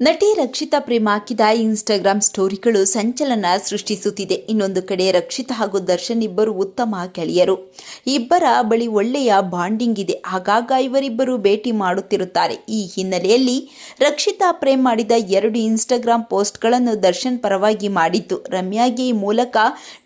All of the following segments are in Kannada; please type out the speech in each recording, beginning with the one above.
ನಟಿ ರಕ್ಷಿತಾ ಪ್ರೇಮ ಹಾಕಿದ ಇನ್ಸ್ಟಾಗ್ರಾಮ್ ಸ್ಟೋರಿಗಳು ಸಂಚಲನ ಸೃಷ್ಟಿಸುತ್ತಿದೆ. ಇನ್ನೊಂದು ಕಡೆ ರಕ್ಷಿತಾ ಹಾಗೂ ದರ್ಶನ್ ಇಬ್ಬರು ಉತ್ತಮ ಗೆಳೆಯರು. ಇಬ್ಬರ ಬಳಿ ಒಳ್ಳೆಯ ಬಾಂಡಿಂಗ್ ಇದೆ. ಆಗಾಗ ಇವರಿಬ್ಬರು ಭೇಟಿ ಮಾಡುತ್ತಿರುತ್ತಾರೆ. ಈ ಹಿನ್ನೆಲೆಯಲ್ಲಿ ರಕ್ಷಿತಾ ಪ್ರೇಮ್ ಮಾಡಿದ ಎರಡು ಇನ್ಸ್ಟಾಗ್ರಾಮ್ ಪೋಸ್ಟ್ಗಳನ್ನು ದರ್ಶನ್ ಪರವಾಗಿ ಮಾಡಿದ್ದು. ರಮ್ಯಾಗೆ ಈ ಮೂಲಕ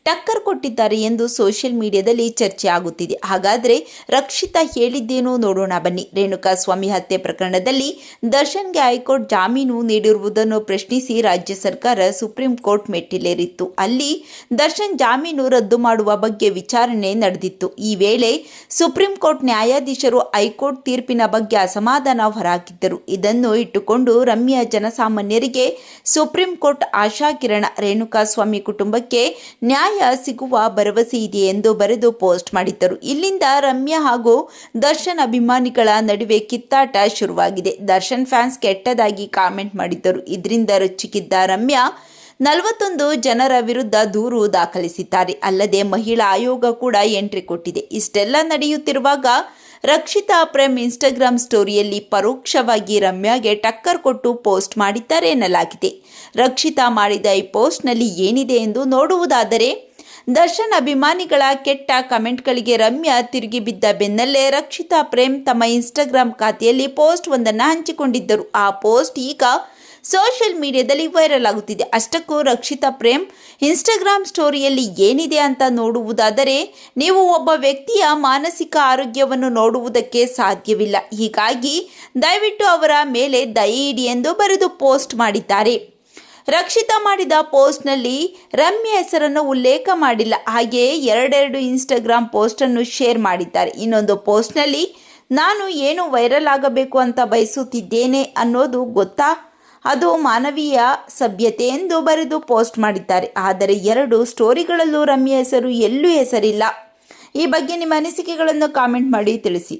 ಟಕ್ಕರ್ ಕೊಟ್ಟಿದ್ದಾರೆ ಎಂದು ಸೋಷಿಯಲ್ ಮೀಡಿಯಾದಲ್ಲಿ ಚರ್ಚೆ ಆಗುತ್ತಿದೆ. ಹಾಗಾದರೆ ರಕ್ಷಿತಾ ಹೇಳಿದ್ದೇನೋ ನೋಡೋಣ ಬನ್ನಿ. ರೇಣುಕಾ ಸ್ವಾಮಿ ಹತ್ಯೆ ಪ್ರಕರಣದಲ್ಲಿ ದರ್ಶನ್ಗೆ ಹೈಕೋರ್ಟ್ ಜಾಮೀನು ನೀಡಿರುವುದನ್ನು ಪ್ರಶ್ನಿಸಿ ರಾಜ್ಯ ಸರ್ಕಾರ ಸುಪ್ರೀಂ ಕೋರ್ಟ್ ಮೆಟ್ಟಿಲೇರಿತ್ತು. ಅಲ್ಲಿ ದರ್ಶನ್ ಜಾಮೀನು ರದ್ದು ಮಾಡುವ ಬಗ್ಗೆ ವಿಚಾರಣೆ ನಡೆದಿತ್ತು. ಈ ವೇಳೆ ಸುಪ್ರೀಂ ಕೋರ್ಟ್ ನ್ಯಾಯಾಧೀಶರು ಹೈಕೋರ್ಟ್ ತೀರ್ಪಿನ ಬಗ್ಗೆ ಅಸಮಾಧಾನ ಹೊರಹಾಕಿದ್ದರು. ಇದನ್ನು ಇಟ್ಟುಕೊಂಡು ರಮ್ಯಾ ಜನಸಾಮಾನ್ಯರಿಗೆ ಸುಪ್ರೀಂ ಕೋರ್ಟ್ ಆಶಾಕಿರಣ. ರೇಣುಕಾ ಸ್ವಾಮಿ ಕುಟುಂಬಕ್ಕೆ ನ್ಯಾಯ ಸಿಗುವ ಭರವಸೆ ಇದೆ ಎಂದು ಬರೆದು ಪೋಸ್ಟ್ ಮಾಡಿದ್ದರು. ಇಲ್ಲಿಂದ ರಮ್ಯಾ ಹಾಗೂ ದರ್ಶನ್ ಅಭಿಮಾನಿಗಳ ನಡುವೆ ಕಿತ್ತಾಟ ಶುರುವಾಗಿದೆ. ದರ್ಶನ್ ಫ್ಯಾನ್ಸ್ ಕೆಟ್ಟದಾಗಿ ಕಾಮೆಂಟ್ ಮಾಡಿದ್ದರು. ಇದರಿಂದ ರೊಚ್ಚಿಕಿದ್ದ ರಮ್ಯಾ ನಲವತ್ತೊಂದು ಜನರ ವಿರುದ್ಧ ದೂರು ದಾಖಲಿಸಿದ್ದಾರೆ. ಅಲ್ಲದೆ ಮಹಿಳಾ ಆಯೋಗ ಕೂಡ ಎಂಟ್ರಿ ಕೊಟ್ಟಿದೆ. ಇಷ್ಟೆಲ್ಲ ನಡೆಯುತ್ತಿರುವಾಗ ರಕ್ಷಿತಾ ಪ್ರೇಮ್ ಇನ್ಸ್ಟಾಗ್ರಾಮ್ ಸ್ಟೋರಿಯಲ್ಲಿ ಪರೋಕ್ಷವಾಗಿ ರಮ್ಯಾಗೆ ಟಕ್ಕರ್ ಕೊಟ್ಟು ಪೋಸ್ಟ್ ಮಾಡಿದ್ದಾರೆ ಎನ್ನಲಾಗಿದೆ. ರಕ್ಷಿತಾ ಮಾಡಿದ ಈ ಪೋಸ್ಟ್ನಲ್ಲಿ ಏನಿದೆ ಎಂದು ನೋಡುವುದಾದರೆ ದರ್ಶನ್ ಅಭಿಮಾನಿಗಳ ಕೆಟ್ಟ ಕಮೆಂಟ್ಗಳಿಗೆ ರಮ್ಯಾ ತಿರುಗಿ ಬಿದ್ದ ಬೆನ್ನಲ್ಲೇ ರಕ್ಷಿತಾ ಪ್ರೇಮ್ ತಮ್ಮ ಇನ್ಸ್ಟಾಗ್ರಾಮ್ ಖಾತೆಯಲ್ಲಿ ಪೋಸ್ಟ್ ಒಂದನ್ನು ಹಂಚಿಕೊಂಡಿದ್ದರು. ಆ ಪೋಸ್ಟ್ ಈಗ ಸೋಷಿಯಲ್ ಮೀಡಿಯಾದಲ್ಲಿ ವೈರಲ್ ಆಗುತ್ತಿದೆ. ಅಷ್ಟಕ್ಕೂ ರಕ್ಷಿತಾ ಪ್ರೇಮ್ ಇನ್ಸ್ಟಾಗ್ರಾಮ್ ಸ್ಟೋರಿಯಲ್ಲಿ ಏನಿದೆ ಅಂತ ನೋಡುವುದಾದರೆ ನೀವು ಒಬ್ಬ ವ್ಯಕ್ತಿಯ ಮಾನಸಿಕ ಆರೋಗ್ಯವನ್ನು ನೋಡುವುದಕ್ಕೆ ಸಾಧ್ಯವಿಲ್ಲ. ಹೀಗಾಗಿ ದಯವಿಟ್ಟು ಅವರ ಮೇಲೆ ದಯೆ ಇಡಿ ಎಂದು ಬರೆದು ಪೋಸ್ಟ್ ಮಾಡಿದ್ದಾರೆ. ರಕ್ಷಿತಾ ಮಾಡಿದ ಪೋಸ್ಟ್ನಲ್ಲಿ ರಮ್ಯ ಹೆಸರನ್ನು ಉಲ್ಲೇಖ ಮಾಡಿಲ್ಲ. ಹಾಗೆಯೇ ಎರಡೆರಡು ಇನ್ಸ್ಟಾಗ್ರಾಮ್ ಪೋಸ್ಟನ್ನು ಶೇರ್ ಮಾಡಿದ್ದಾರೆ. ಇನ್ನೊಂದು ಪೋಸ್ಟ್ನಲ್ಲಿ, ನಾನು ಏನು ವೈರಲ್ ಆಗಬೇಕು ಅಂತ ಬಯಸುತ್ತಿದ್ದೇನೆ ಅನ್ನೋದು ಗೊತ್ತಾ? ಅದು ಮಾನವೀಯ ಸಭ್ಯತೆ ಎಂದು ಬರೆದು ಪೋಸ್ಟ್ ಮಾಡಿದ್ದಾರೆ. ಆದರೆ ಎರಡು ಸ್ಟೋರಿಗಳಲ್ಲೂ ರಮ್ಯ ಹೆಸರು ಎಲ್ಲೂ ಹೆಸರಿಲ್ಲ. ಈ ಬಗ್ಗೆ ನಿಮ್ಮ ಅನಿಸಿಕೆಗಳನ್ನು ಕಾಮೆಂಟ್ ಮಾಡಿ ತಿಳಿಸಿ.